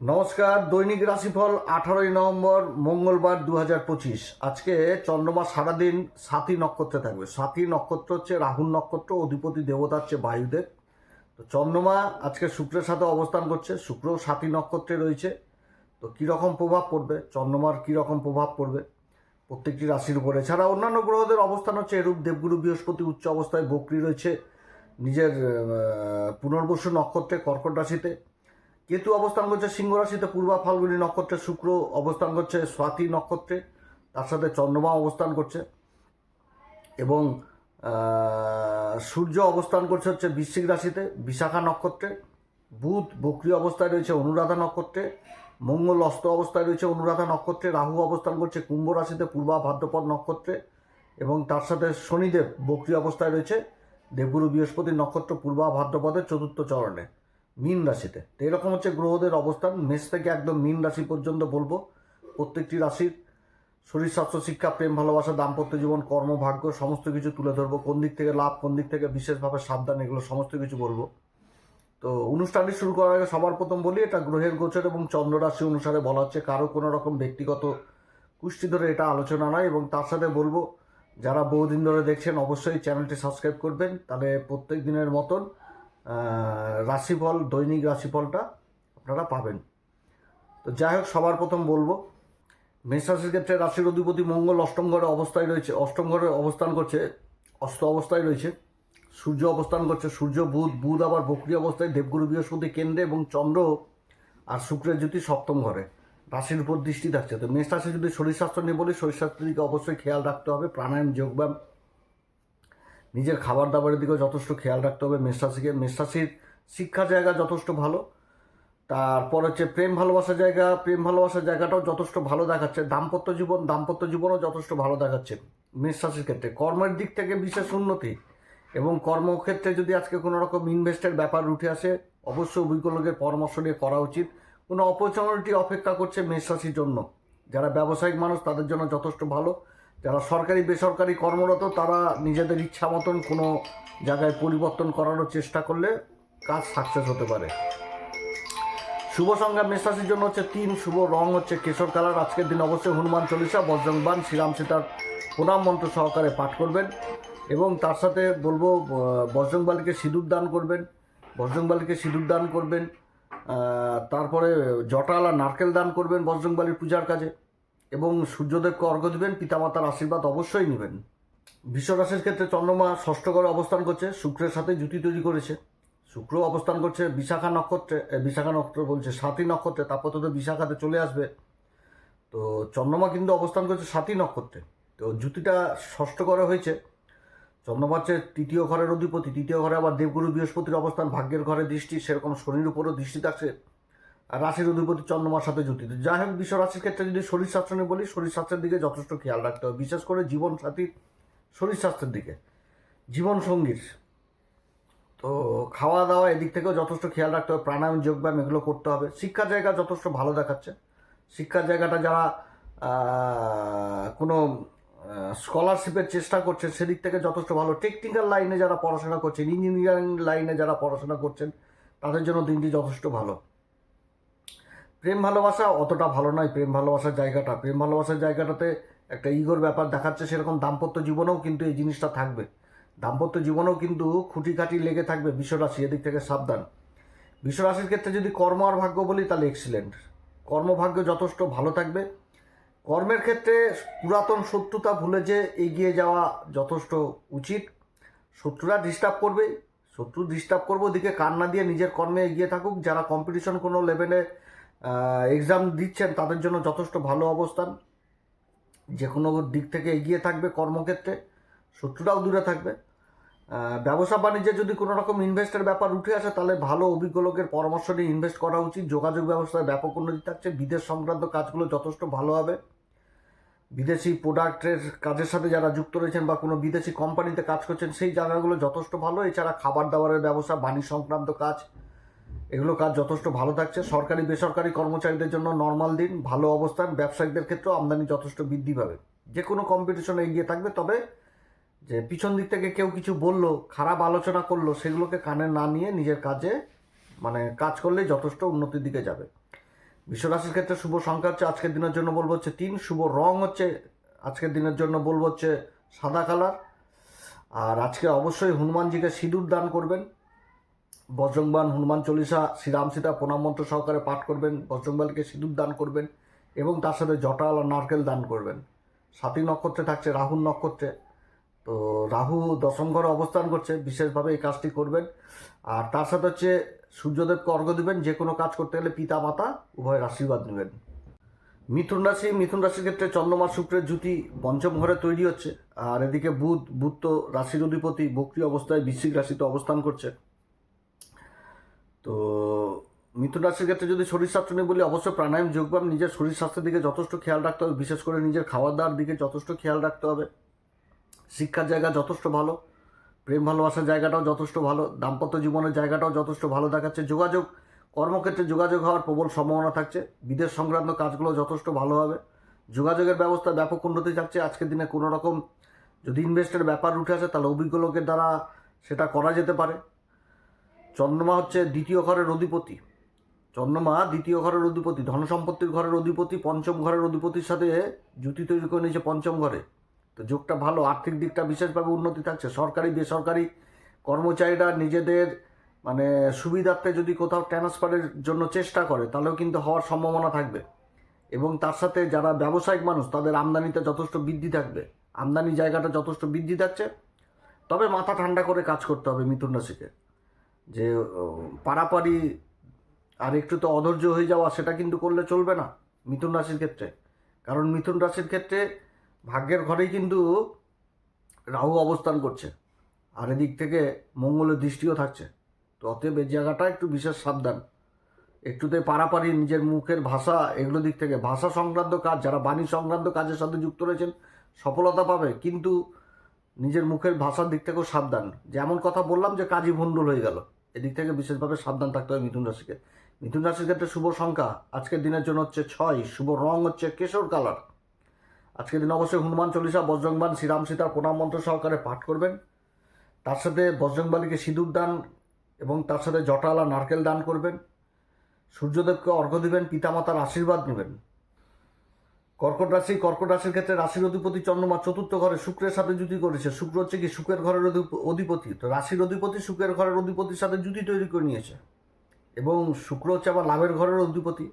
নমস্কার, দৈনিক রাশিফল আঠারোই নভেম্বর, মঙ্গলবার দু হাজার পঁচিশ। আজকে চন্দ্রমা সারাদিন সাথী নক্ষত্রে থাকবে। সাথী নক্ষত্র হচ্ছে রাহুল নক্ষত্র, অধিপতি দেবতা হচ্ছে বায়ুদেব। তো চন্দ্রমা আজকে শুক্রের সাথে অবস্থান করছে। শুক্র সাথী নক্ষত্রে রয়েছে। তো কীরকম প্রভাব পড়বে? চন্দ্রমার কীরকম প্রভাব পড়বে? প্রত্যেকটি রাশির উপরে। এছাড়া অন্যান্য গ্রহদের অবস্থান হচ্ছে এরূপ। দেবগুরু বৃহস্পতি উচ্চ অবস্থায় বকরি রয়েছে। নিজের পুনর্বসু নক্ষত্রে কর্কট রাশিতে। কেতু অবস্থান করছে সিংহ রাশিতে, পূর্বা ফাল্গুনী নক্ষত্রে শুক্র অবস্থান করছে স্বাতি নক্ষত্রে, তার সাথে চন্দ্রমা অবস্থান করছে এবং সূর্য অবস্থান করছে হচ্ছে বৃশ্চিক রাশিতে, বিশাখা নক্ষত্রে, বুধ বক্রি অবস্থায় রয়েছে অনুরাধা নক্ষত্রে, মঙ্গল অস্ত অবস্থায় রয়েছে অনুরাধা নক্ষত্রে, রাহু অবস্থান করছে কুম্ভ রাশিতে, পূর্বা ভাদ্রপদ নক্ষত্রে এবং তার সাথে শনিদেব বক্রি অবস্থায় রয়েছে, দেবগুরু বৃহস্পতি নক্ষত্র, পূর্বা ভাদ্রপদের চতুর্থ চরণে। মীন রাশিতে। তো এরকম হচ্ছে গ্রহদের অবস্থান। মেষ থেকে একদম মীন রাশি পর্যন্ত বলব। প্রত্যেকটি রাশির শরীর, স্বাস্থ্য, শিক্ষা, প্রেম, ভালোবাসা, দাম্পত্য জীবন, কর্ম, ভাগ্য সমস্ত কিছু তুলে ধরবো। কোন দিক থেকে লাভ, কোন দিক থেকে বিশেষভাবে সাবধান, এগুলো সমস্ত কিছু বলব। তো অনুষ্ঠানটি শুরু করার আগে সবার প্রথম বলি, এটা গ্রহের গোচর এবং চন্দ্র রাশি অনুসারে বলা হচ্ছে, কারও কোনো রকম ব্যক্তিগত কুষ্টি ধরে এটা আলোচনা নয় এবং তার সাথে বলব, যারা বহুদিন ধরে দেখছেন, অবশ্যই চ্যানেলটি সাবস্ক্রাইব করবেন। তাহলে প্রত্যেক দিনের মতন রাশিফল, দৈনিক রাশিফলটা আপনারা পাবেন। তো যাই হোক, সবার প্রথম বলব মেষ রাশির ক্ষেত্রে রাশির অধিপতি মঙ্গল অষ্টম ঘরে অবস্থায় রয়েছে, অষ্টম ঘরে অবস্থান করছে, অস্ত অবস্থায় রয়েছে, সূর্য অবস্থান করছে, সূর্য, বুধ বুধ আবার বক্রি অবস্থায়, দেবগুরু, বৃহস্পতি, কেন্দ্রে এবং চন্দ্র আর শুক্রের জ্যোতি সপ্তম ঘরে, রাশির উপর দৃষ্টি থাকছে। তো মেষ রাশি যদি শরীর স্বাস্থ্য নিয়ে বলি, শরীর স্বাস্থ্যের দিকে অবশ্যই খেয়াল রাখতে হবে, প্রাণায়াম, যোগব্যায়াম নিজের খাবার দাবারের দিকেও যথেষ্ট খেয়াল রাখতে হবে। মেষরাশিকে মেষরাশির শিক্ষা জায়গা যথেষ্ট ভালো। তারপর হচ্ছে প্রেম ভালোবাসার জায়গা, প্রেম ভালোবাসার জায়গাটাও যথেষ্ট ভালো দেখাচ্ছে। দাম্পত্য জীবন দাম্পত্য জীবনও যথেষ্ট ভালো দেখাচ্ছে মেষরাশির ক্ষেত্রে। কর্মের দিক থেকে বিশেষ উন্নতি এবং কর্মক্ষেত্রে যদি আজকে কোনো রকম ইনভেস্টের ব্যাপার উঠে আসে, অবশ্যই অভিজ্ঞ লোকের পরামর্শ নিয়ে করা উচিত। কোনো অপরচুনিটি অপেক্ষা করছে মেষরাশির জন্য। যারা ব্যবসায়িক মানুষ, তাদের জন্য যথেষ্ট ভালো। যারা সরকারি, বেসরকারি কর্মরত, তারা নিজেদের ইচ্ছা মতন কোনো জায়গায় পরিবর্তন করানোর চেষ্টা করলে কাজ সাকসেস হতে পারে। শুভ সংজ্ঞা মেষরাশির জন্য হচ্ছে তিন শুভ রং হচ্ছে কেশর কালার। আজকের দিন অবশ্যই হনুমান চল্লিশা বজ্রংবান শ্রীরাম সীতার প্রণাম মন্ত্র সহকারে পাঠ করবেন এবং তার সাথে বলব বজরংবালিকে সিঁদুর দান করবেন, বজরংবালিকে সিঁদুর দান করবেন তারপরে জটাল আর নারকেল দান করবেন বজরংবালির পূজার কাজে। এবং সূর্যদেবকে অর্ঘ্য দিবেন, পিতামাতার আশীর্বাদ অবশ্যই নেবেন। বিশ্বরাশির ক্ষেত্রে চন্দ্রমা ষষ্ঠ ঘরে অবস্থান করছে, শুক্রের সাথে জুতি তৈরি করেছে। শুক্র অবস্থান করছে বিশাখা নক্ষত্রে বিশাখা নক্ষত্র বলছে সাতী নক্ষত্রে তারপর তো বিশাখাতে চলে আসবে। তো চন্দ্রমা কিন্তু অবস্থান করছে সাতী নক্ষত্রে। তো জুতিটা ষষ্ঠ ঘরে হয়েছে। চন্দ্রমা হচ্ছে তৃতীয় ঘরের অধিপতি, তৃতীয় ঘরে আবার দেবগুরু বৃহস্পতির অবস্থান, ভাগ্যের ঘরে দৃষ্টি, সেরকম শনির উপরও দৃষ্টি থাকছে। রাশির অধিপতি চন্দ্রমার সাথে জুতি তো যাই হোক, বিশ্ব রাশির ক্ষেত্রে যদি শরীর স্বাস্থ্য নিয়ে বলি, শরীর স্বাস্থ্যের দিকে যথেষ্ট খেয়াল রাখতে হবে, বিশেষ করে জীবন সাথীর শরীর স্বাস্থ্যের দিকে। জীবন সঙ্গীর তো খাওয়া দাওয়া এদিক থেকেও যথেষ্ট খেয়াল রাখতে হবে, প্রাণায়াম, যোগব্যায়াম এগুলো করতে হবে। শিক্ষার জায়গা যথেষ্ট ভালো দেখাচ্ছে। শিক্ষার জায়গাটা যারা কোনো স্কলারশিপের চেষ্টা করছে, সেদিক থেকে যথেষ্ট ভালো। টেকনিক্যাল লাইনে যারা পড়াশোনা করছেন ইঞ্জিনিয়ারিং লাইনে যারা পড়াশোনা করছেন, তাদের জন্য দিনটি যথেষ্ট ভালো। প্রেম ভালোবাসা অতটা ভালো নয়, প্রেম ভালোবাসার জায়গাটা। প্রেম ভালোবাসার জায়গাটাতে একটা ইগোর ব্যাপার দেখাচ্ছে, সেরকম দাম্পত্য জীবনেও কিন্তু এই জিনিসটা থাকবে। দাম্পত্য জীবনেও কিন্তু খুঁটিখাটি লেগে থাকবে বিশ্বরাশি, এদিক থেকে সাবধান। বিশ্বরাশির ক্ষেত্রে যদি কর্ম আর ভাগ্য বলি, তাহলে এক্সিলেন্ট কর্মভাগ্য যথেষ্ট ভালো থাকবে। কর্মের ক্ষেত্রে পুরাতন শত্রুতা ভুলে যে এগিয়ে যাওয়া যথেষ্ট উচিত। শত্রুরা ডিস্টার্ব করবে। শত্রু ডিস্টার্ব করবে, ওদিকে কান্না দিয়ে নিজের কর্মে এগিয়ে থাকুক। যারা কম্পিটিশন কোনো লেভেলে এক্সাম দিচ্ছেন, তাদের জন্য যথেষ্ট ভালো অবস্থান। যে কোনো দিক থেকে এগিয়ে থাকবে কর্মক্ষেত্রে, শত্রুরাও দূরে থাকবে। ব্যবসা বাণিজ্যে যদি কোনো রকম ইনভেস্টের ব্যাপার উঠে আসে, তাহলে ভালো অভিজ্ঞ লোকের পরামর্শ নিয়ে ইনভেস্ট করা উচিত। যোগাযোগ ব্যবস্থায় ব্যাপক উন্নতি থাকছে। বিদেশ সংক্রান্ত কাজগুলো যথেষ্ট ভালো হবে। বিদেশি প্রোডাক্টের কাজের সাথে যারা যুক্ত রয়েছেন বা কোনো বিদেশি কোম্পানিতে কাজ করছেন, সেই জায়গাগুলো যথেষ্ট ভালো। এছাড়া খাবার দাবারের ব্যবসা, বাণিজ্য সংক্রান্ত কাজ এগুলো কাজ যথেষ্ট ভালো থাকছে। সরকারি, বেসরকারি কর্মচারীদের জন্য নর্মাল দিন, ভালো অবস্থান, ব্যবসায়ীদের ক্ষেত্রেও আমদানি যথেষ্ট বৃদ্ধি পাবে। যে কোনো কম্পিটিশনে এগিয়ে থাকবে, তবে যে পিছন দিক থেকে কেউ কিছু বলল, খারাপ আলোচনা করল, সেগুলোকে কানে না নিয়ে নিজের কাজে মানে কাজ করলে যথেষ্ট উন্নতির দিকে যাবে। বিশ্বরাশির ক্ষেত্রে শুভ সংখ্যা হচ্ছে আজকের দিনের জন্য বলব হচ্ছে তিন, শুভ রং হচ্ছে আজকের দিনের জন্য বলব হচ্ছে সাদা কালার আর আজকে অবশ্যই হনুমানজিকে সিঁদুর দান করবেন। বজরংবান হনুমান চল্লিশা শ্রীরাম সীতা প্রণাম মন্ত্র সহকারে পাঠ করবেন, বজরংবালকে সিঁদুর দান করবেন এবং তার সাথে জটাল আর নারকেল দান করবেন। সাতী নক্ষত্রে থাকছে রাহুর নক্ষত্রে। তো রাহু দশম ঘরে অবস্থান করছে, বিশেষভাবে এই কাজটি করবেন। আর তার সাথে হচ্ছে সূর্যদেবকে অর্ঘ্য দিবেন, যে কোনো কাজ করতে গেলে পিতা মাতা উভয়ের আশীর্বাদ নেবেন। মিথুন রাশি, মিথুন রাশির ক্ষেত্রে চন্দ্রমা শুক্রের জুতি পঞ্চম ঘরে তৈরি হচ্ছে। আর এদিকে বুধ বুধ তো রাশির অধিপতি, বক্রি অবস্থায় বৃশ্চিক রাশিতে অবস্থান করছে। তো মিথুন রাশির ক্ষেত্রে যদি শরীর স্বাস্থ্য নিয়ে বলি, অবশ্যই প্রাণায়াম, যোগব্যায়াম, নিজের শরীর স্বাস্থ্যের দিকে যথেষ্ট খেয়াল রাখতে হবে। বিশেষ করে নিজের খাওয়া দাওয়ার দিকে যথেষ্ট খেয়াল রাখতে হবে। শিক্ষার জায়গা যথেষ্ট ভালো, প্রেম ভালোবাসার জায়গাটাও যথেষ্ট ভালো, দাম্পত্য জীবনের জায়গাটাও যথেষ্ট ভালো দেখাচ্ছে। যোগাযোগ, কর্মক্ষেত্রে যোগাযোগ হওয়ার প্রবল সম্ভাবনা থাকছে। বিদেশ সংক্রান্ত কাজগুলো যথেষ্ট ভালো হবে। যোগাযোগের ব্যবস্থা ব্যাপক উন্নতি থাকছে আজকের দিনে কোনো রকম যদি ইনভেস্টের ব্যাপার উঠে আসে, তাহলে অভিজ্ঞ লোকের দ্বারা সেটা করা যেতে পারে। চন্দ্রমা হচ্ছে দ্বিতীয় ঘরের অধিপতি। চন্দ্রমা দ্বিতীয় ঘরের অধিপতি ধন সম্পত্তির ঘরের অধিপতি, পঞ্চম ঘরের অধিপতির সাথে জুতি তৈরি করে নিয়েছে পঞ্চম ঘরে। তো যোগটা ভালো, আর্থিক দিকটা বিশেষভাবে উন্নতি থাকছে। সরকারি, বেসরকারি কর্মচারীরা নিজেদের মানে সুবিধার্থে যদি কোথাও ট্রান্সফারের জন্য চেষ্টা করে, তাহলেও কিন্তু হওয়ার সম্ভাবনা থাকবে। এবং তার সাথে যারা ব্যবসায়িক মানুষ, তাদের আমদানিতে যথেষ্ট বৃদ্ধি থাকবে। আমদানি জায়গাটা যথেষ্ট বৃদ্ধি থাকছে। তবে মাথা ঠান্ডা করে কাজ করতে হবে মিথুন রাশিকে। যে পারাপারি আর একটু তো অধৈর্য হয়ে যাওয়া, সেটা কিন্তু করলে চলবে না মিথুন রাশির ক্ষেত্রে। কারণ মিথুন রাশির ক্ষেত্রে ভাগ্যের ঘরেই কিন্তু রাহু অবস্থান করছে। আর এদিক থেকে মঙ্গলের দৃষ্টিও থাকছে। তো অতএব এই জায়গাটা একটু বিশেষ সাবধান। একটুতে পারাপারি, নিজের মুখের ভাষা, এগুলো দিক থেকে। ভাষা সংক্রান্ত কাজ, যারা বাণী সংক্রান্ত কাজের সাথে যুক্ত রয়েছেন, সফলতা পাবে। কিন্তু নিজের মুখের ভাষার দিক থেকেও সাবধান। যেমন কথা বললাম যে কাজী ভণ্ডুল হয়ে গেল। এদিক থেকে বিশেষভাবে সাবধান থাকতে হবে মিথুন রাশিকে। মিথুন রাশির ক্ষেত্রে শুভ সংখ্যা, আজকের দিনের জন্য হচ্ছে ছয়, শুভ রং হচ্ছে কেশর কালার। আজকের দিন অবশ্যই হনুমান চল্লিশা বজরংবান শ্রীরাম সীতার প্রণাম মন্ত্র সহকারে পাঠ করবেন। তার সাথে বজরংবালিকে সিঁদুর দান এবং তার সাথে জটালা নারকেল দান করবেন। সূর্যদেবকে অর্ঘ্য দিবেন, পিতামাতার আশীর্বাদ নেবেন। কর্কট রাশি, কর্কট রাশির ক্ষেত্রে রাশির অধিপতি চন্দ্রমা চতুর্থ ঘরে শুক্রের সাথে জুতি করেছে। শুক্র হচ্ছে কি, শুক্রের ঘরের অধি- অধিপতি। তো রাশির অধিপতি শুক্রের ঘরের অধিপতির সাথে জুতি তৈরি করে নিয়েছে। এবং শুক্র হচ্ছে আবার লাভের ঘরের অধিপতি।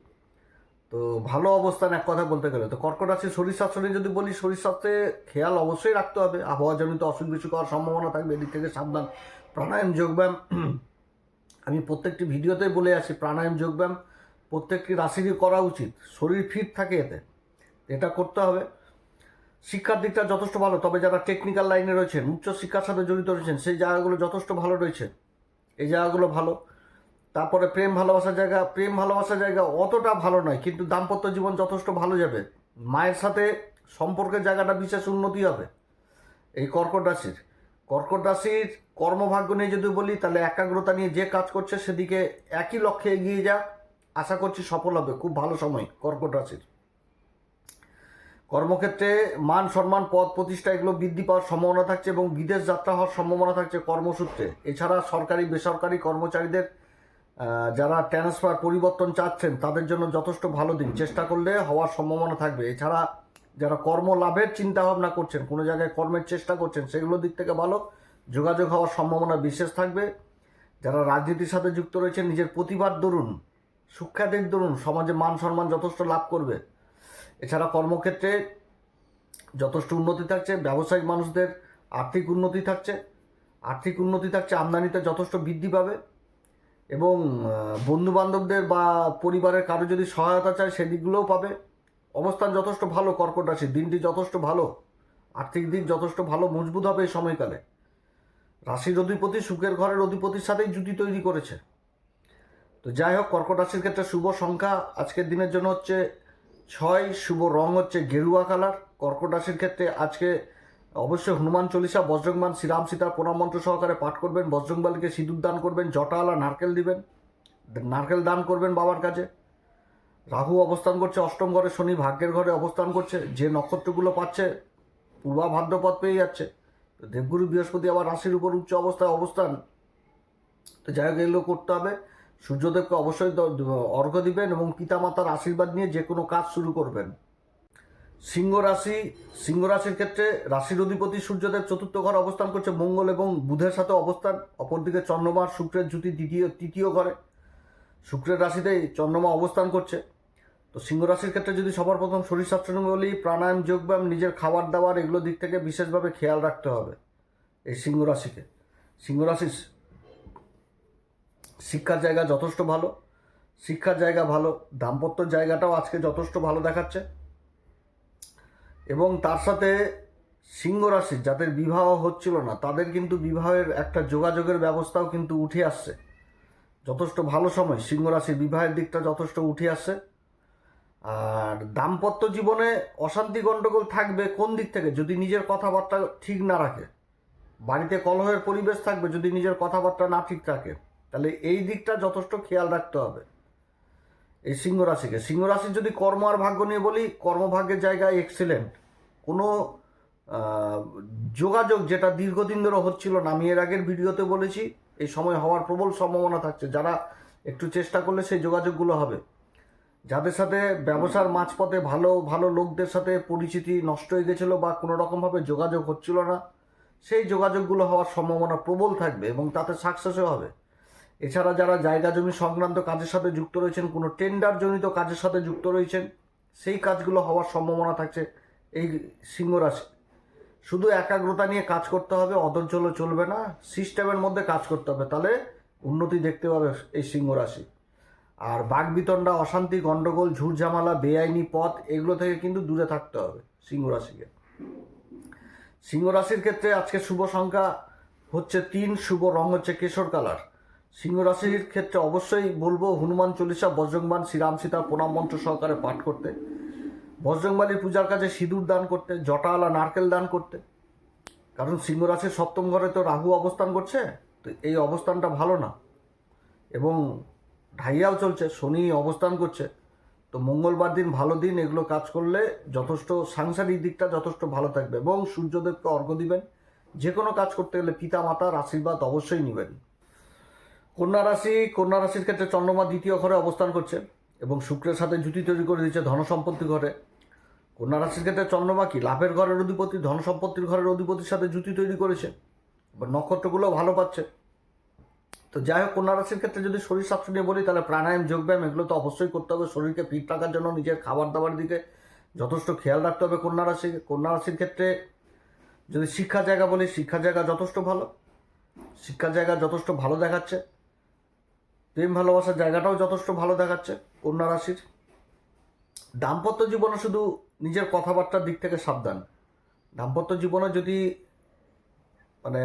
তো ভালো অবস্থান এক কথা বলতে গেলে। তো কর্কট রাশির শরীর স্বাস্থ্য নিয়ে যদি বলি, শরীর স্বাস্থ্যে খেয়াল অবশ্যই রাখতে হবে। আবহাওয়া আবহাওয়াজনিত অসুখ বিসুখ হওয়ার সম্ভাবনা থাকবে, এদিক থেকে সাবধান। প্রাণায়াম, যোগব্যায়াম। আমি প্রত্যেকটি ভিডিওতেই বলে আসি, প্রাণায়াম, যোগব্যায়াম প্রত্যেকটি রাশিরই করা উচিত। শরীর ফিট থাকে এতে। এটা করতে হবে। শিক্ষার দিকটা যথেষ্ট ভালো, তবে যারা টেকনিক্যাল লাইনে রয়েছেন, উচ্চ শিক্ষার সাথে জড়িত রয়েছেন, সেই জায়গাগুলো যথেষ্ট ভালো রয়েছে। এই জায়গাগুলো ভালো। তারপরে প্রেম ভালোবাসার জায়গা, প্রেম ভালোবাসার জায়গা অতটা ভালো নয়, কিন্তু দাম্পত্য জীবন যথেষ্ট ভালো যাবে। মায়ের সাথে সম্পর্কের জায়গাটা বিশেষ উন্নতি হবে। এই কর্কট রাশির কর্কট রাশির কর্মভাগ্য নিয়ে যদি বলি, তাহলে একাগ্রতা নিয়ে যে কাজ করছে, সেদিকে একই লক্ষ্যে এগিয়ে যা, আশা করছি সফল হবে। খুব ভালো সময় কর্কট রাশির। কর্মক্ষেত্রে মান, সম্মান, পদ, প্রতিষ্ঠা এগুলো বৃদ্ধি পাওয়ার সম্ভাবনা থাকছে এবং বিদেশ যাত্রা হওয়ার সম্ভাবনা থাকছে কর্মসূত্রে। এছাড়া সরকারি, বেসরকারি কর্মচারীদের যারা ট্রান্সফার পরিবর্তন চাচ্ছেন, তাদের জন্য যথেষ্ট ভালো দিন। চেষ্টা করলে হওয়ার সম্ভাবনা থাকবে। এছাড়া যারা কর্ম লাভের চিন্তাভাবনা করছেন, কোনো জায়গায় কর্মের চেষ্টা করছেন সেগুলোর দিক থেকে ভালো। যোগাযোগ হওয়ার সম্ভাবনা বিশেষ থাকবে। যারা রাজনীতির সাথে যুক্ত রয়েছেন, নিজের প্রতিভার দরুন, সুখ্যাতির দরুন সমাজে মান, সম্মান যথেষ্ট লাভ করবে। এছাড়া কর্মক্ষেত্রে যথেষ্ট উন্নতি থাকছে, ব্যবসায়িক মানুষদের আর্থিক উন্নতি থাকছে, আর্থিক উন্নতি থাকছে, আমদানিতে যথেষ্ট বৃদ্ধি পাবে এবং বন্ধু বান্ধবদের বা পরিবারের কারও যদি সহায়তা চায় সেদিকগুলোও পাবে। অবস্থান যথেষ্ট ভালো, কর্কট রাশি, দিনটি যথেষ্ট ভালো, আর্থিক দিক যথেষ্ট ভালো, মজবুত হবে এই সময়কালে। রাশির অধিপতি সুখের ঘরের অধিপতির সাথেই জুটি তৈরি করেছে। তো যাই হোক, কর্কট রাশির ক্ষেত্রে শুভ সংখ্যা আজকের দিনের জন্য হচ্ছে ছয় শুভ রং হচ্ছে গেরুয়া কালার। কর্কট রাশির ক্ষেত্রে আজকে অবশ্যই হনুমান চল্লিশা বজ্রংবান শ্রীরাম সীতার প্রণাম মন্ত্র সহকারে পাঠ করবেন বজ্রংবালিকে সিঁদুর দান করবেন, জটালা, নারকেল দিবেন, নারকেল দান করবেন বাবার কাছে। রাহু অবস্থান করছে, অষ্টম ঘরে, শনি ভাগ্যের ঘরে অবস্থান করছে, যে নক্ষত্রগুলো পাচ্ছে পূর্বা ভাদ্রপদ পেয়ে যাচ্ছে। দেবগুরু বৃহস্পতি আবার রাশির উপর উচ্চ অবস্থায় অবস্থান। তো যাই হোক, এগুলো করতে হবে। সূর্যদেবকে অবশ্যই অর্ঘ্য দিবেন এবং পিতামাতার আশীর্বাদ নিয়ে যে কোনো কাজ শুরু করবেন। সিংহ রাশি, সিংহ রাশির ক্ষেত্রে রাশির অধিপতি সূর্যদেব চতুর্থ ঘরে অবস্থান করছে মঙ্গল এবং বুধের সাথে অবস্থান। অপরদিকে চন্দ্রমা শুক্রের জুতি দ্বিতীয় তৃতীয় ঘরে। শুক্রের রাশিতেই চন্দ্রমা অবস্থান করছে। তো সিংহ রাশির ক্ষেত্রে যদি সবার প্রথম শরীর স্বাস্থ্য বলি, প্রাণায়াম, যোগব্যায়াম, নিজের খাবার দাবার, এগুলো দিক থেকে বিশেষভাবে খেয়াল রাখতে হবে। এই সিংহ রাশিকে। সিংহ রাশির শিক্ষার জায়গা যথেষ্ট ভালো। শিক্ষার জায়গা ভালো, দাম্পত্য জায়গাটাও আজকে যথেষ্ট ভালো দেখাচ্ছে। এবং তার সাথে সিংহ রাশির যাদের বিবাহ হচ্ছিল না, তাদের কিন্তু বিবাহের একটা যোগাযোগের ব্যবস্থাও কিন্তু উঠে আসছে। যথেষ্ট ভালো সময় সিংহ রাশির বিবাহের দিকটা যথেষ্ট উঠে আসছে। আর দাম্পত্য জীবনে অশান্তি গণ্ডগোল থাকবে কোন দিক থেকে? যদি নিজের কথাবার্তা ঠিক না রাখে, বাড়িতে কলহের পরিবেশ থাকবে যদি নিজের কথাবার্তা না ঠিক থাকে তাহলে এই দিকটা যথেষ্ট খেয়াল রাখতে হবে। এই সিংহ রাশিকে সিংহ রাশির যদি কর্ম আর ভাগ্য নিয়ে বলি, কর্মভাগ্যের জায়গায় এক্সিলেন্ট কোনো যোগাযোগ যেটা দীর্ঘদিন ধরে হচ্ছিল না, আমি এর আগের ভিডিওতে বলেছি, এই সময় হওয়ার প্রবল সম্ভাবনা থাকছে। যারা একটু চেষ্টা করলে সেই যোগাযোগগুলো হবে। যাদের সাথে ব্যবসার মাঝপথে ভালো ভালো লোকদের সাথে পরিচিতি নষ্ট হয়ে গেছিল বা কোনো রকমভাবে যোগাযোগ হচ্ছিল না, সেই যোগাযোগগুলো হওয়ার সম্ভাবনা প্রবল থাকবে এবং তাতে সাকসেসও হবে। এছাড়া যারা জায়গা জমি সংক্রান্ত কাজের সাথে যুক্ত রয়েছেন, কোনো টেন্ডার জনিত কাজের সাথে যুক্ত রয়েছেন, সেই কাজগুলো হওয়ার সম্ভাবনা থাকছে এই সিংহ রাশি। শুধু একাগ্রতা নিয়ে কাজ করতে হবে, অধৈর্য চলবে না, সিস্টেমের মধ্যে কাজ করতে হবে, তাহলে উন্নতি দেখতে পাবে এই সিংহ রাশি। আর বাগবিতণ্ডা অশান্তি গণ্ডগোল ঝুটঝামালা বেআইনি পথ, এগুলো থেকে কিন্তু দূরে থাকতে হবে সিংহ রাশিকে। সিংহ রাশির ক্ষেত্রে আজকে শুভ সংখ্যা হচ্ছে তিন, শুভ রং হচ্ছে কেশর কালার। সিংহ রাশির ক্ষেত্রে অবশ্যই বলব হনুমান চল্লিশা বজ্রংবান শ্রীরাম সীতা প্রণাম মন্ত্র সহকারে পাঠ করতে। বজ্রংবালির পূজার কাছে সিঁদুর দান করতে জটাওয়ালা নারকেল দান করতে। কারণ সিংহ রাশির সপ্তম ঘরে তো রাহু অবস্থান করছে, তো এই অবস্থানটা ভালো না। এবং ঢাইয়াও চলছে, শনি অবস্থান করছে। তো মঙ্গলবার দিন ভালো দিন, এগুলো কাজ করলে যথেষ্ট সাংসারিক দিকটা যথেষ্ট ভালো থাকবে। এবং সূর্যদেবকে অর্ঘ্য দিবেন, যে কোনো কাজ করতে গেলে পিতা মাতার আশীর্বাদ অবশ্যই নেবেন। কন্যা রাশি, কন্যা রাশির ক্ষেত্রে চন্দ্রমা দ্বিতীয় ঘরে অবস্থান করছে এবং শুক্রের সাথে জুতি তৈরি করে দিচ্ছে ধন সম্পত্তি ঘরে। কন্যা রাশির ক্ষেত্রে চন্দ্রমা কি? লাভের ঘরের অধিপতি ধন সম্পত্তির ঘরের অধিপতির সাথে জুতি তৈরি করেছে। এবার নক্ষত্রগুলো ভালো পাচ্ছে। তো যাই হোক, কন্যা রাশির ক্ষেত্রে যদি শরীর স্বাস্থ্য নিয়ে বলি, তাহলে প্রাণায়াম, যোগব্যায়াম, এগুলো তো অবশ্যই করতে হবে। শরীরকে ফিট রাখার জন্য নিজের খাবার দাবার দিকে যথেষ্ট খেয়াল রাখতে হবে কন্যা রাশি। কন্যা রাশির ক্ষেত্রে যদি শিক্ষা জায়গা বলি শিক্ষা জায়গা যথেষ্ট ভালো। শিক্ষার জায়গা যথেষ্ট ভালো দেখাচ্ছে। প্রেম ভালোবাসার জায়গাটাও যথেষ্ট ভালো দেখাচ্ছে কন্যা রাশির। দাম্পত্য জীবনে শুধু নিজের কথাবার্তার দিক থেকে সাবধান। দাম্পত্য জীবনে যদি মানে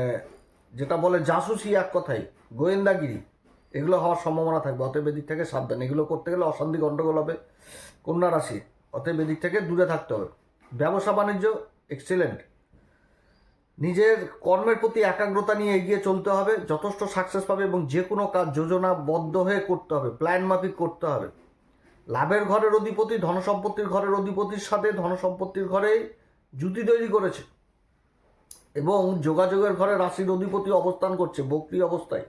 যেটা বলে জাসুসি এক কথাই গোয়েন্দাগিরি, এগুলো হওয়ার সম্ভাবনা থাকবে, অতএব এদিক থেকে সাবধান। এগুলো করতে গেলে অশান্তি গণ্ডগোল হবে। কন্যা রাশি, অতএব এদিক থেকে দূরে থাকতে হবে। ব্যবসা বাণিজ্য এক্সিলেন্ট নিজের কর্মের প্রতি একাগ্রতা নিয়ে এগিয়ে চলতে হবে, যথেষ্ট সাকসেস পাবে এবং যে কোনো কাজ যোজনাবদ্ধ হয়ে করতে হবে প্ল্যান মাফিক করতে হবে। লাভের ঘরের অধিপতি ধনসম্পত্তির ঘরের অধিপতির সাথে ধনসম্পত্তির ঘরে জুতি তৈরি করেছে এবং যোগাযোগের ঘরে রাশির অধিপতি অবস্থান করছে, বক্রি অবস্থায়।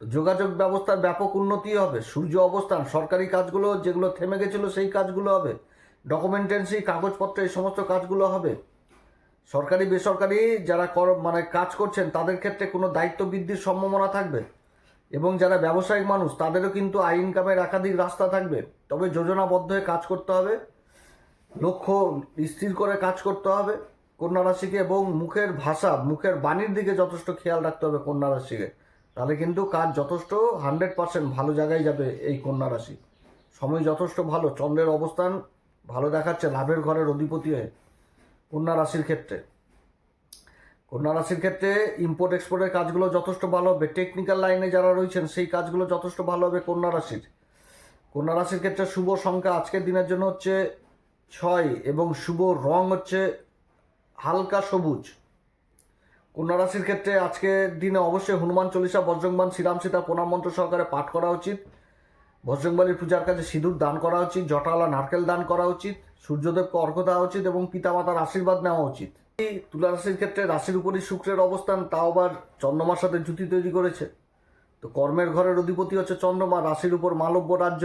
যোগাযোগ ব্যবস্থার ব্যাপক উন্নতি হবে, সূর্য অবস্থান, সরকারি কাজগুলো যেগুলো থেমে গেছিল সেই কাজগুলো হবে ডকুমেন্টেন্সি কাগজপত্র, এই সমস্ত কাজগুলো হবে। সরকারি, বেসরকারি যারা কর মানে কাজ করছেন, তাদের ক্ষেত্রে কোনো দায়িত্ব বৃদ্ধির সম্ভাবনা থাকবে? এবং যারা ব্যবসায়িক মানুষ, তাদেরও কিন্তু আই ইনকামের একাধিক রাস্তা থাকবে। তবে যোজনাবদ্ধ হয়ে কাজ করতে হবে, লক্ষ্য স্থির করে কাজ করতে হবে কন্যা রাশিকে, এবং মুখের ভাষা, মুখের বাণীর দিকে যথেষ্ট খেয়াল রাখতে হবে কন্যা রাশিকে। তাহলে কিন্তু কাজ যথেষ্ট হান্ড্রেড পার্সেন্ট ভালো জায়গায় যাবে এই কন্যা রাশি। সময় যথেষ্ট ভালো, চন্দ্রের অবস্থান ভালো দেখাচ্ছে, লাভের ঘরের অধিপতি হয়ে। কন্যা রাশির ক্ষেত্রে। কন্যা রাশির ক্ষেত্রে ইম্পোর্ট এক্সপোর্টের কাজগুলো যথেষ্ট ভালো হবে। টেকনিক্যাল লাইনে যারা রয়েছেন, সেই কাজগুলো যথেষ্ট ভালো হবে কন্যা রাশির। কন্যা রাশির ক্ষেত্রে শুভ সংখ্যা আজকের দিনের জন্য হচ্ছে ছয় এবং শুভ রং হচ্ছে হালকা সবুজ। কন্যা রাশির ক্ষেত্রে আজকের দিনে অবশ্যই হনুমান চল্লিশা বজ্রংবান শ্রীরাম সীতা প্রণাম মন্ত্র সহকারে পাঠ করা উচিত। বজ্রংবালির পূজার কাজে সিঁদুর দান করা উচিত, জটালা, নারকেল দান করা উচিত। সূর্যদেবকে অর্ঘ্য দেওয়া উচিত এবং পিতামাতার আশীর্বাদ নেওয়া উচিত। এই তুলা রাশির ক্ষেত্রে রাশির উপরই শুক্রের অবস্থান, তাও আবার চন্দ্রমার সাথে জুতি তৈরি করেছে। তো কর্মের ঘরের অধিপতি হচ্ছে চন্দ্রমা, রাশির উপর মালব্য রাজ্য।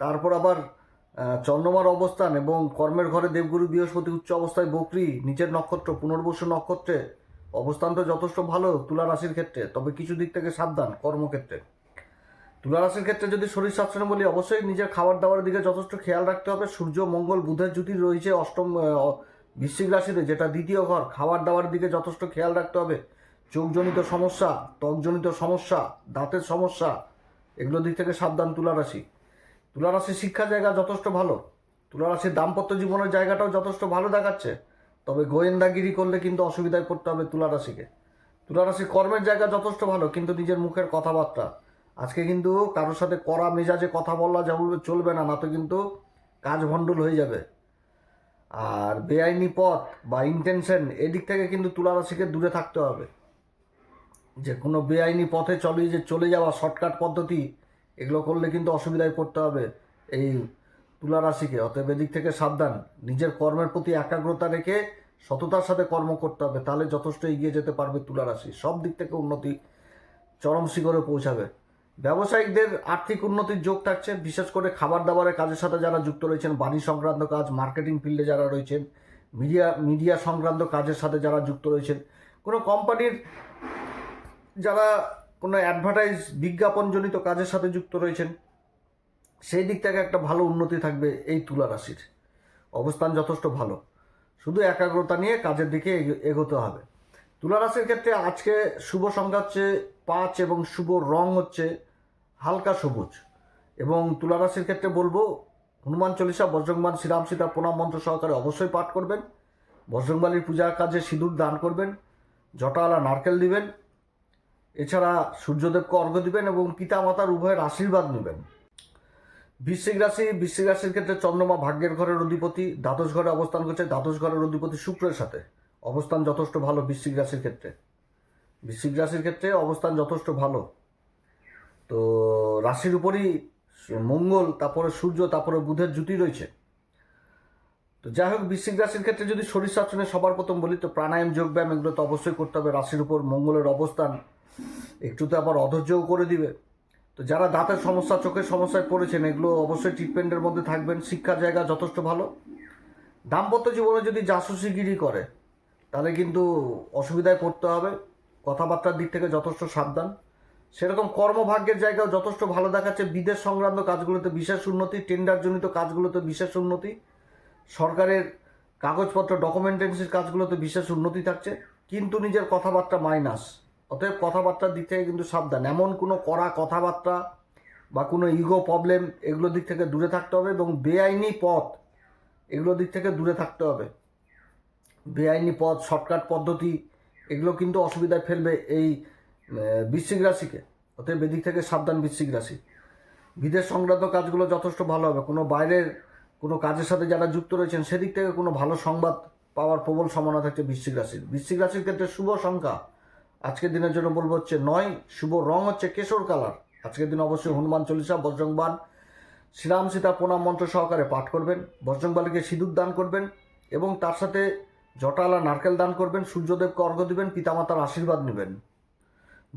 তারপর আবার চন্দ্রমার অবস্থান এবং কর্মের ঘরে দেবগুরু, বৃহস্পতি, উচ্চ অবস্থায় বকরি, নিচের নক্ষত্র, পুনর্বসু নক্ষত্রে অবস্থান তো যথেষ্ট ভালো তুলা রাশির ক্ষেত্রে, তবে কিছু দিক থেকে সাবধান কর্মক্ষেত্রে। তুলা রাশির ক্ষেত্রে যদি শরীর স্বাস্থ্য বলি অবশ্যই নিজের খাবার দাবারের দিকে যথেষ্ট খেয়াল রাখতে হবে। সূর্য, মঙ্গল, বুধের জ্যোতি রয়েছে অষ্টম বৃশ্চিক রাশিতে, যেটা দ্বিতীয় ঘর। খাবার দাবারের দিকে যথেষ্ট খেয়াল রাখতে হবে। চোখজনিত সমস্যা, ত্বকজনিত সমস্যা, দাঁতের সমস্যা, এগুলো দিক থেকে সাবধান তুলা রাশি তুলা শিক্ষা জায়গা যথেষ্ট ভালো। তুলা রাশির দাম্পত্য জীবনের জায়গাটাও যথেষ্ট ভালো দেখাচ্ছে। তবে গোয়েন্দাগিরি করলে কিন্তু অসুবিধায় পড়তে হবে তুলা রাশিকে তুলা কর্মের জায়গা যথেষ্ট ভালো, কিন্তু নিজের মুখের কথাবার্তা। আজকে কিন্তু কারোর সাথে কড়া মেজাজে কথা বলা যা বলবে চলবে না না তো কিন্তু কাজ ভণ্ডুল হয়ে যাবে। আর বেআইনি পথ বা ইন্টেনশন এদিক থেকে কিন্তু তুলা রাশিকে দূরে থাকতে হবে। যে কোনো বেআইনি পথে চলে যে চলে যাওয়া শর্টকাট পদ্ধতি, এগুলো করলে কিন্তু অসুবিধায় পড়তে হবে এই তুলা রাশিকে অতএব এদিক থেকে সাবধান, নিজের কর্মের প্রতি একাগ্রতা রেখে সততার সাথে কর্ম করতে হবে, তাহলে যথেষ্ট এগিয়ে যেতে পারবে তুলা রাশি সব দিক থেকে উন্নতি চরম শিখরে পৌঁছাবে। ব্যবসায়িকদের আর্থিক উন্নতির যোগ থাকছে, বিশেষ করে খাবার দাবারের কাজের সাথে যারা যুক্ত রয়েছেন, বাণী সংক্রান্ত কাজ, মার্কেটিং ফিল্ডে যারা রয়েছেন, মিডিয়া মিডিয়া সংক্রান্ত কাজের সাথে যারা যুক্ত রয়েছেন, কোনো কোম্পানির যারা কোনো অ্যাডভার্টাইজ বিজ্ঞাপনজনিত কাজের সাথে যুক্ত রয়েছেন, সেই দিক থেকে একটা ভালো উন্নতি থাকবে এই তুলা রাশির। অবস্থান যথেষ্ট ভালো। শুধু একাগ্রতা নিয়ে কাজের দিকে এগ- এগোতে হবে। তুলা রাশির ক্ষেত্রে আজকে শুভ সংখ্যা হচ্ছে পাঁচ এবং শুভ রং হচ্ছে হালকা সবুজ। এবং তুলা রাশির ক্ষেত্রে বলব, হনুমান চল্লিশা বজ্রংবান শ্রীরাম সীতা প্রণাম মন্ত্র সহকারে অবশ্যই পাঠ করবেন। বজরংবালির পূজার কাজে সিঁদুর দান করবেন জটাওয়ালা নারকেল দিবেন, এছাড়া সূর্যদেবকে অর্ঘ্য দিবেন এবং পিতা মাতার উভয়ের আশীর্বাদ নেবেন। বৃশ্চিক রাশি, বৃশ্চিক রাশির ক্ষেত্রে চন্দ্রমা ভাগ্যের ঘরের অধিপতি, দ্বাদশ ঘরে অবস্থান করছে, দ্বাদশ ঘরের অধিপতি শুক্রের সাথে। অবস্থান যথেষ্ট ভালো বৃশ্চিক রাশির ক্ষেত্রে। বৃশ্চিক রাশির ক্ষেত্রে অবস্থান যথেষ্ট ভালো। তো রাশির উপরই মঙ্গল, তারপরে সূর্য, তারপরে বুধের জুতি রয়েছে। তো যাই হোক, বৃশ্চিক রাশির ক্ষেত্রে যদি শরীর শাসনে সবার প্রথম বলি, তো প্রাণায়াম, যোগব্যায়াম, এগুলো তো অবশ্যই করতে হবে। রাশির উপর মঙ্গলের অবস্থান একটু তো আবার অধৈর্যও করে দিবে। তো যারা দাঁতের সমস্যা, চোখের সমস্যায় পড়েছেন, এগুলো অবশ্যই ট্রিটমেন্টের মধ্যে থাকবেন। শিক্ষার জায়গা যথেষ্ট ভালো। দাম্পত্য জীবনে যদি জাসুসিগিরি করে, তাহলে কিন্তু অসুবিধায় পড়তে হবে। কথাবার্তার দিক থেকে যথেষ্ট সাবধান। সেরকম কর্মভাগ্যের জায়গাও যথেষ্ট ভালো দেখাচ্ছে। বিদেশ সংক্রান্ত কাজগুলোতে বিশেষ উন্নতি, টেন্ডারজনিত কাজগুলোতে বিশেষ উন্নতি, সরকারের কাগজপত্র ডকুমেন্টেন্সির কাজগুলোতে বিশেষ উন্নতি থাকছে, কিন্তু নিজের কথাবার্তা মাইনাস। অতএব কথাবার্তার দিক থেকে কিন্তু সাবধান। এমন কোনো কড়া কথাবার্তা বা কোনো ইগো প্রবলেম এগুলো দিক থেকে দূরে থাকতে হবে এবং বেআইনি পথ এগুলো দিক থেকে দূরে থাকতে হবে। বেআইনি পথ, শর্টকাট পদ্ধতি এগুলো কিন্তু অসুবিধায় ফেলবে এই বৃশ্চিক রাশিকে। অতএব এদিক থেকে সাবধান বৃশ্চিক রাশি। বিদেশ সংক্রান্ত কাজগুলো যথেষ্ট ভালো হবে। কোনো বাইরের কোনো কাজের সাথে যারা যুক্ত রয়েছেন, সেদিক থেকে কোনো ভালো সংবাদ পাওয়ার প্রবল সম্ভাবনা থাকছে বৃশ্চিক রাশির। বৃশ্চিক রাশির ক্ষেত্রে শুভ সংখ্যা আজকের দিনের জন্য বলব হচ্ছে নয়। শুভ রং হচ্ছে কেশর কালার। আজকের দিন অবশ্যই হনুমান চল্লিশা বজ্রংবান শ্রীরাম সীতা প্রণাম মন্ত্র সহকারে পাঠ করবেন। বজ্রংবালিকে সিঁদুর দান করবেন এবং তার সাথে জটালা নারকেল দান করবেন। সূর্যদেবকে অর্ঘ্য দিবেন, পিতামাতার আশীর্বাদ নেবেন।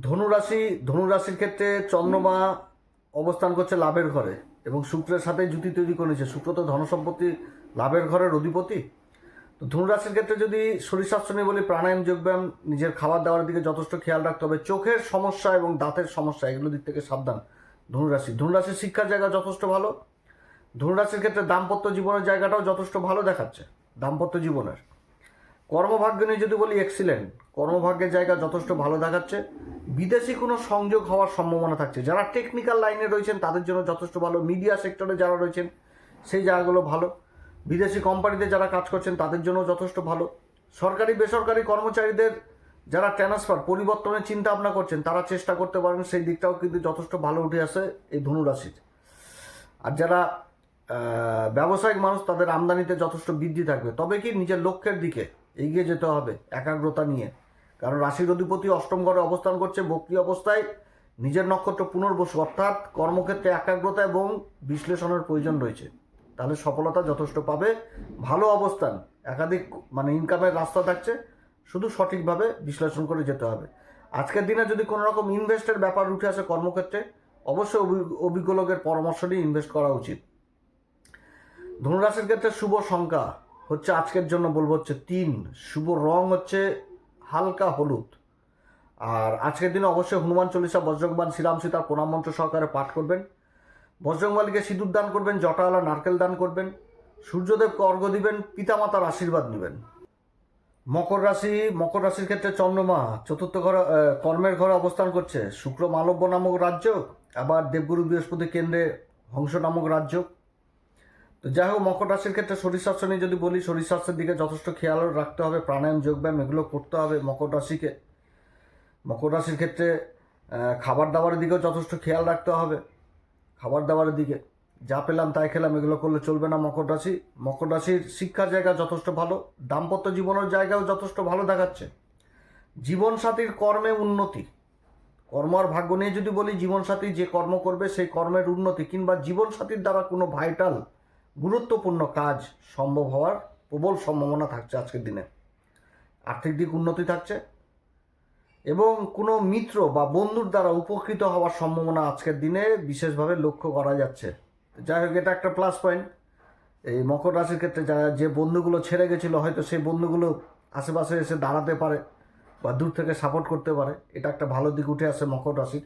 ধনুরাশি, ধনুরাশির ক্ষেত্রে চন্দ্রমা অবস্থান করছে লাভের ঘরে এবং শুক্রের সাথে জুতি তৈরি করেছে শুক্র তো ধনসম্পত্তি লাভের ঘরের অধিপতি। তো ধনুরাশির ক্ষেত্রে যদি শরীর স্বাস্থ্য নিয়ে বলি, প্রাণায়াম, যোগব্যায়াম, নিজের খাবার দাবার দিকে যথেষ্ট খেয়াল রাখতে হবে। চোখের সমস্যা এবং দাঁতের সমস্যা, এগুলো দিক থেকে সাবধান ধনুরাশি। ধনুরাশির শিক্ষার জায়গা যথেষ্ট ভালো। ধনুরাশির ক্ষেত্রে দাম্পত্য জীবনের জায়গাটাও যথেষ্ট ভালো দেখাচ্ছে, দাম্পত্য জীবনের। কর্মভাগ্য নিয়ে যদি বলি এক্সিলেন্ট কর্মভাগ্যের জায়গা যথেষ্ট ভালো দেখাচ্ছে। বিদেশি কোনো সংযোগ হওয়ার সম্ভাবনা থাকছে। যারা টেকনিক্যাল লাইনে রয়েছেন, তাদের জন্য যথেষ্ট ভালো। মিডিয়া সেক্টরে যারা রয়েছেন, সেই জায়গাগুলো ভালো। বিদেশি কোম্পানিতে যারা কাজ করছেন, তাদের জন্য যথেষ্ট ভালো। সরকারি, বেসরকারি কর্মচারীদের যারা ট্রান্সফার পরিবর্তনের চিন্তা ভাবনা করছেন, তারা চেষ্টা করতে পারেন, সেই দিকটাও কিন্তু যথেষ্ট ভালো উঠে আসে এই ধনুরাশির। আর যারা ব্যবসায়িক মানুষ, তাদের আমদানিতে যথেষ্ট বৃদ্ধি থাকবে। তবে কি নিজের লক্ষ্যের দিকে এগিয়ে যেতে হবে একাগ্রতা নিয়ে। কারণ রাশির অধিপতি অষ্টম ঘরে অবস্থান করছে বক্রি অবস্থায়। নিজের নক্ষত্র পুনর্বসু, অর্থাৎ কর্মক্ষেত্রে একাগ্রতা এবং বিশ্লেষণের প্রয়োজন রয়েছে। তাহলে সফলতা যথেষ্ট পাবে। ভালো অবস্থান, একাধিক মানে ইনকামের রাস্তা থাকছে। শুধু সঠিকভাবে বিশ্লেষণ করে যেতে হবে। আজকের দিনে যদি কোনো রকম ইনভেস্টের ব্যাপার উঠে আসে কর্মক্ষেত্রে, অবশ্যই অভি- অভিজ্ঞ লোকের পরামর্শ নিয়ে ইনভেস্ট করা উচিত। ধনুরাশির ক্ষেত্রে শুভ সংখ্যা হচ্ছে আজকের জন্য বলব হচ্ছে তিন। শুভ রং হচ্ছে হালকা হলুদ। আর আজকের দিনে অবশ্যই হনুমান চল্লিশা বজ্রংবান শ্রীরাম সীতার প্রণাম মন্ত্র সহকারে পাঠ করবেন। বজ্রংবালিকে সিঁদুর দান করবেন জটাওয়ালা নারকেল দান করবেন। সূর্যদেবকে অর্ঘ্য দিবেন, পিতামাতার আশীর্বাদ নেবেন। মকর রাশি, মকর রাশির ক্ষেত্রে চন্দ্রমা, চতুর্থ ঘরে কর্মের ঘরে অবস্থান করছে। শুক্র মালব্য নামক রাজ্য, আবার দেবগুরু বৃহস্পতি কেন্দ্রে হংস নামক রাজ্য। তো যাই হোক, মকর রাশির ক্ষেত্রে শরীর স্বাস্থ্য নিয়ে যদি বলি, শরীর স্বাস্থ্যের দিকে যথেষ্ট খেয়াল রাখতে হবে, প্রাণায়াম, যোগব্যায়াম এগুলো করতে হবে মকর রাশিকে। মকর রাশির ক্ষেত্রে খাবার দাবারের দিকেও যথেষ্ট খেয়াল রাখতে হবে, খাবার দাবারের দিকে। যা পেলাম তাই খেলাম, এগুলো করলে চলবে না মকর রাশি। মকর রাশির শিক্ষার জায়গা যথেষ্ট ভালো, দাম্পত্য জীবনের জায়গাও যথেষ্ট ভালো দেখাচ্ছে। জীবনসাথীর কর্মে উন্নতি। কর্ম আর ভাগ্য নিয়ে যদি বলি, জীবনসাথী যে কর্ম করবে সেই কর্মের উন্নতি, কিংবা জীবনসাথীর দ্বারা কোনো ভাইটাল গুরুত্বপূর্ণ কাজ সম্ভব হওয়ার প্রবল সম্ভাবনা থাকছে আজকের দিনে। আর্থিক দিক উন্নতি থাকছে এবং কোনো মিত্র বা বন্ধুর দ্বারা উপকৃত হওয়ার সম্ভাবনা আজকের দিনে বিশেষভাবে লক্ষ্য করা যাচ্ছে। যাই হোক, এটা একটা প্লাস পয়েন্ট এই মকর রাশির ক্ষেত্রে যারা যে বন্ধুগুলো ছেড়ে গেছিল, হয়তো সেই বন্ধুগুলো আশেপাশে এসে দাঁড়াতে পারে বা দূর থেকে সাপোর্ট করতে পারে। এটা একটা ভালো দিক উঠে আসে মকর রাশির।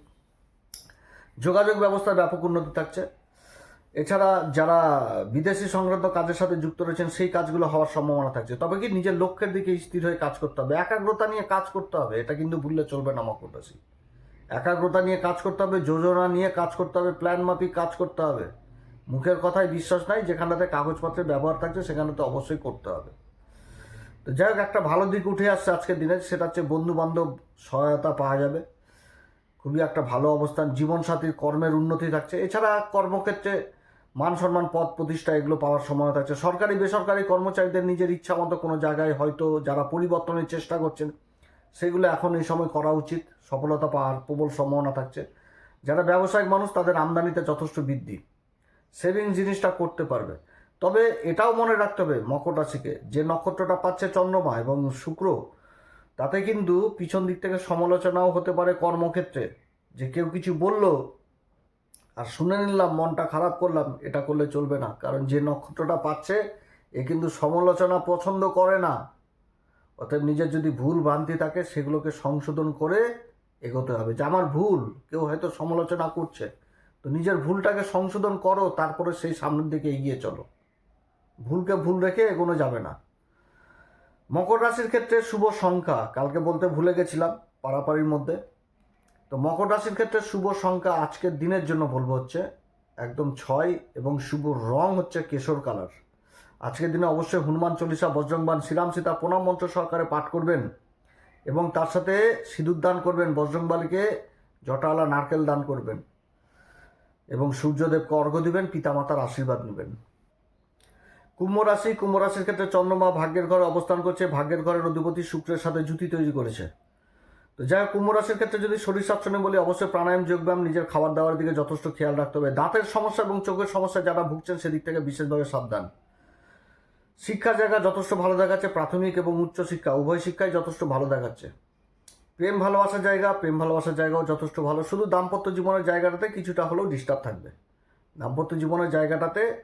যোগাযোগ ব্যবস্থায় ব্যাপক উন্নতি থাকছে। এছাড়া যারা বিদেশি সংক্রান্ত কাজের সাথে যুক্ত রয়েছেন, সেই কাজগুলো হওয়ার সম্ভাবনা থাকছে। তবে কি নিজের লক্ষ্যের দিকে স্থির হয়ে কাজ করতে হবে? একাগ্রতা নিয়ে কাজ করতে হবে, এটা কিন্তু ভুললে চলবে না, মকর রাশি। একাগ্রতা নিয়ে কাজ করতে হবে, যোজনা নিয়ে কাজ করতে হবে, প্ল্যান মাফিক কাজ করতে হবে। মুখের কথায় বিশ্বাস নাই, যেখানটাতে কাগজপত্রের ব্যবহার থাকছে সেখানে তো অবশ্যই করতে হবে। তো যাই হোক, একটা ভালো দিক উঠে আসছে আজকের দিনে, সেটা হচ্ছে বন্ধু বান্ধব সহায়তা পাওয়া যাবে। খুবই একটা ভালো অবস্থান, জীবনসাথীর কর্মের উন্নতি থাকছে। এছাড়া কর্মক্ষেত্রে মান সম্মান পদ প্রতিষ্ঠা, এগুলো পাওয়ার সম্ভাবনা থাকছে। সরকারি, বেসরকারি কর্মচারীদের নিজের ইচ্ছা মতো কোনো জায়গায় হয়তো যারা পরিবর্তনের চেষ্টা করছেন, সেগুলো এখন এই সময় করা উচিত। সফলতা পাওয়ার প্রবল সম্ভাবনা থাকছে। যারা ব্যবসায়িক মানুষ, তাদের আমদানিতে যথেষ্ট বৃদ্ধি। সেভিং জিনিসটা করতে পারবে। তবে এটাও মনে রাখতে হবে মকর রাশিকে, যে নক্ষত্রটা পাচ্ছে চন্দ্রমা এবং শুক্র, তাতে কিন্তু পিছন দিক থেকে সমালোচনাও হতে পারে কর্মক্ষেত্রে। যে কেউ কিছু বলল আর শুনে নিলাম, মনটা খারাপ করলাম, এটা করলে চলবে না। কারণ যে নক্ষত্রটা পাচ্ছে, এ কিন্তু সমালোচনা পছন্দ করে না। অতএব নিজের যদি ভুল ভ্রান্তি থাকে, সেগুলোকে সংশোধন করে এগোতে হবে। যে আমার ভুল, কেউ হয়তো সমালোচনা করছে। তো নিজের ভুলটাকে সংশোধন করো, তারপরে সেই সামনের দিকে এগিয়ে চলো। ভুলকে ভুল রেখে এগোনো যাবে না। মকর রাশির ক্ষেত্রে শুভ সংখ্যা। কালকে বলতে ভুলে গেছিলাম পাড়াপাড়ির মধ্যে। তো মকর রাশির ক্ষেত্রে শুভ সংখ্যা আজকের দিনের জন্য বলব হচ্ছে একদম ছয় এবং শুভ রং হচ্ছে কেশর কালার। আজকের দিনে অবশ্যই হনুমান চল্লিশা বজ্রংবান শ্রীরাম সীতা প্রণাম মন্ত্র সহকারে পাঠ করবেন এবং তার সাথে সিঁদুর দান করবেন, বজ্রংবালিকে জটাওয়ালা নারকেল দান করবেন এবং সূর্যদেবকে অর্ঘ্য দিবেন, পিতামাতার আশীর্বাদ নেবেন। কুম্ভ রাশি, কুম্ভ রাশির ক্ষেত্রে চন্দ্রমা ভাগ্যের ঘরে অবস্থান করছে। ভাগ্যের ঘরের অধিপতি শুক্রের সাথে জুতি তৈরি করেছে। তো যাই হোক, কুম্ভ রাশির ক্ষেত্রে যদি শরীর নিয়ে বলি, অবশ্যই প্রাণায়াম, যোগব্যায়াম, নিজের খাবার দাবার দিকে যথেষ্ট খেয়াল রাখতে হবে। দাঁতের সমস্যা এবং চোখের সমস্যা যারা ভুগছেন সেদিক থেকে বিশেষভাবে সাবধান। শিক্ষার জায়গা যথেষ্ট ভালো দেখাচ্ছে, প্রাথমিক এবং উচ্চ শিক্ষা, উভয় শিক্ষাই যথেষ্ট ভালো দেখাচ্ছে। প্রেম ভালোবাসার জায়গা, প্রেম ভালোবাসার জায়গাও যথেষ্ট ভালো। শুধু দাম্পত্য জীবনের জায়গাটাতে কিছুটা হলেও ডিস্টার্ব থাকবে। দাম্পত্য জীবনের জায়গাটাতে,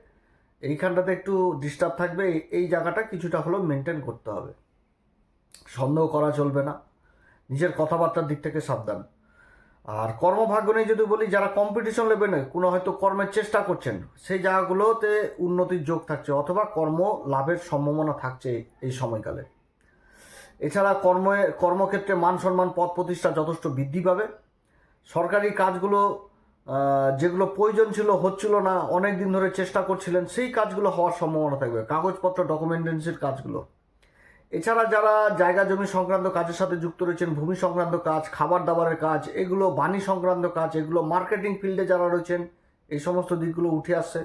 এইখানটাতে একটু ডিস্টার্ব থাকবে, এই জায়গাটা কিছুটা হলেও মেনটেন করতে হবে। সন্দেহ করা চলবে না। নিজের কথাবার্তার দিক থেকে সাবধান। আর কর্মভাগ্য নিয়ে যদি বলি, যারা কম্পিটিশন লেভেলে কোনো হয়তো কর্মের চেষ্টা করছেন, সেই জায়গাগুলোতে উন্নতির যোগ থাকছে অথবা কর্ম লাভের সম্ভাবনা থাকছে এই সময়কালে। এছাড়া কর্মে, কর্মক্ষেত্রে মান সম্মান, পদ প্রতিষ্ঠা যথেষ্ট বৃদ্ধি পাবে। সরকারি কাজগুলো যেগুলো প্রয়োজন ছিল, হচ্ছিল না অনেক দিন ধরে চেষ্টা করছিলেন, সেই কাজগুলো হওয়ার সম্ভাবনা থাকবে। কাগজপত্র ডকুমেন্টেন্সির কাজগুলো। এছাড়া যারা জায়গা জমি সংক্রান্ত কাজের সাথে যুক্ত রয়েছেন, ভূমি সংক্রান্ত কাজ, খাবার দাবারের কাজ, এগুলো বাণী সংক্রান্ত কাজ, এগুলো মার্কেটিং ফিল্ডে যারা রয়েছেন, এই সমস্ত দিকগুলো উঠে আসছে।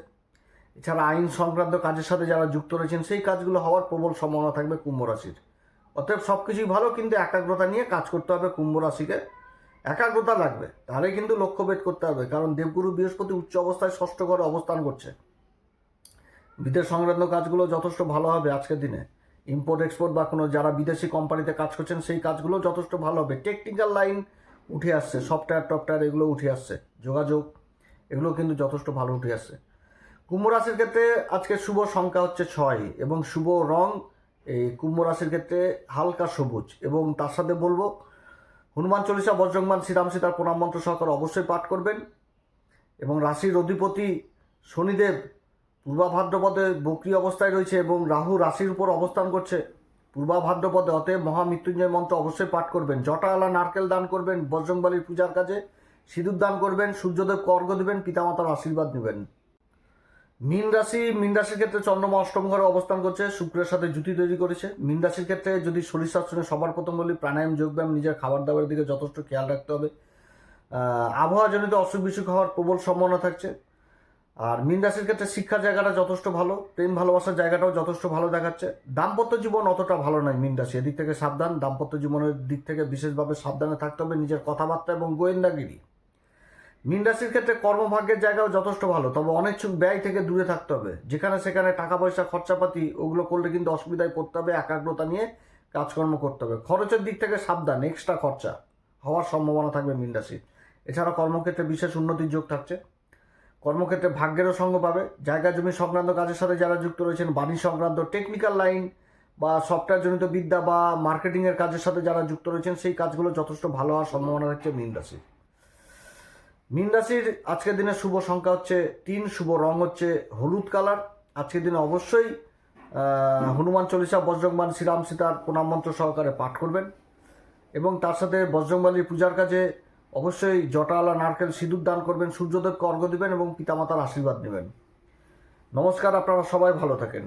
এছাড়া আইন সংক্রান্ত কাজের সাথে যারা যুক্ত রয়েছেন, সেই কাজগুলো হওয়ার প্রবল সম্ভাবনা থাকবে কুম্ভ রাশির। অতএব সব কিছুই ভালো, কিন্তু একাগ্রতা নিয়ে কাজ করতে হবে কুম্ভ রাশিকে। একাগ্রতা লাগবে, তাহলে কিন্তু লক্ষ্যভেদ করতে হবে, কারণ দেবগুরু বৃহস্পতি উচ্চ অবস্থায় ষষ্ঠ ঘরে অবস্থান করছে। বিদেশ সংক্রান্ত কাজগুলো যথেষ্ট ভালো হবে আজকের দিনে। ইম্পোর্ট এক্সপোর্ট বা কোনো যারা বিদেশি কোম্পানিতে কাজ করছেন, সেই কাজগুলো যথেষ্ট ভালো হবে। টেকনিক্যাল লাইন উঠে আসছে সফটওয়্যার টফটওয়্যার এগুলো উঠে আসছে, যোগাযোগ এগুলো কিন্তু যথেষ্ট ভালো উঠে আসছে। কুম্ভ রাশির ক্ষেত্রে আজকে শুভ সংখ্যা হচ্ছে ছয় এবং শুভ রং, এই কুম্ভ রাশির ক্ষেত্রে হালকা সবুজ এবং তার সাথে বলব, হনুমান চল্লিশা বজ্রংমান শ্রীরাম সীতার প্রণাম মন্ত্র সহকারে অবশ্যই পাঠ করবেন এবং রাশির অধিপতি শনিদেব পূর্বা ভাদ্রপদে বক্রি অবস্থায় রয়েছে এবং রাহু রাশির উপর অবস্থান করছে। পূর্বা ভাদ্রপদে অতএব মহামৃত্যুঞ্জয় মন্ত্র অবশ্যই পাঠ করবেন। জটাওয়ালা নারকেল দান করবেন, বজরংবালির পূজার কাজে সিঁদুর দান করবেন, সূর্যদেব কর্গ দেবেন, পিতামাতার আশীর্বাদ নেবেন। মীন রাশি, মীন রাশির ক্ষেত্রে চন্দ্রমা অষ্টম ঘরে অবস্থান করছে, শুক্রের সাথে জুতি তৈরি করেছে। মীন রাশির ক্ষেত্রে যদি শরীর স্বাস্থ্য সবার প্রথম বলি, প্রাণায়াম, যোগব্যায়াম, নিজের খাবার দাবারের দিকে যথেষ্ট খেয়াল রাখতে হবে। আবহাওয়াজনিত অসুখ বিসুখ হওয়ার প্রবল সম্ভাবনা থাকছে। আর মীন রাশির ক্ষেত্রে শিক্ষার জায়গাটা যথেষ্ট ভালো, প্রেম ভালোবাসার জায়গাটাও যথেষ্ট ভালো দেখাচ্ছে। দাম্পত্য জীবন অতটা ভালো নয় মীন রাশি, এদিক থেকে সাবধান, দাম্পত্য জীবনের দিক থেকে বিশেষভাবে সাবধানে থাকতে হবে নিজের কথাবার্তা এবং গোয়েন্দাগিরি। মীন রাশির ক্ষেত্রে কর্মভাগ্যের জায়গাও যথেষ্ট ভালো, তবে অনিচ্ছুক ব্যয় থেকে দূরে থাকতে হবে। যেখানে সেখানে টাকা পয়সা, খরচাপাতি, ওগুলো করলে কিন্তু অসুবিধায় পড়তে হবে, একাগ্রতা নিয়ে কাজকর্ম করতে হবে। খরচের দিক থেকে সাবধান এক্সট্রা খরচা হওয়ার সম্ভাবনা থাকবে মীন রাশির। এছাড়া কর্মক্ষেত্রে বিশেষ উন্নতির যোগ থাকছে। কর্মক্ষেত্রে ভাগ্যেরও সঙ্গ পাবে। জায়গা জমি সংক্রান্ত কাজের সাথে যারা যুক্ত রয়েছেন, বাণী সংক্রান্ত টেকনিক্যাল লাইন বা সফটওয়্যার জনিত বিদ্যা বা মার্কেটিংয়ের কাজের সাথে যারা যুক্ত রয়েছেন, সেই কাজগুলো যথেষ্ট ভালো হওয়ার সম্ভাবনা থাকছে মীন রাশির। মীন রাশির আজকের দিনে শুভ সংখ্যা হচ্ছে তিন, শুভ রং হচ্ছে হলুদ কালার আজকের দিনে অবশ্যই হনুমান চল্লিশা বজ্রংবান শ্রীরাম সীতার প্রণাম মন্ত্র সহকারে পাঠ করবেন। এবং তার সাথে বজ্রংবালির পূজার কাজে অবশ্যই জটাওয়ালা নারকেল সিঁদুর দান করবেন, সূর্যদেবকে অর্ঘ্য দেবেন এবং পিতামাতার আশীর্বাদ নেবেন। নমস্কার, আপনারা সবাই ভালো থাকেন।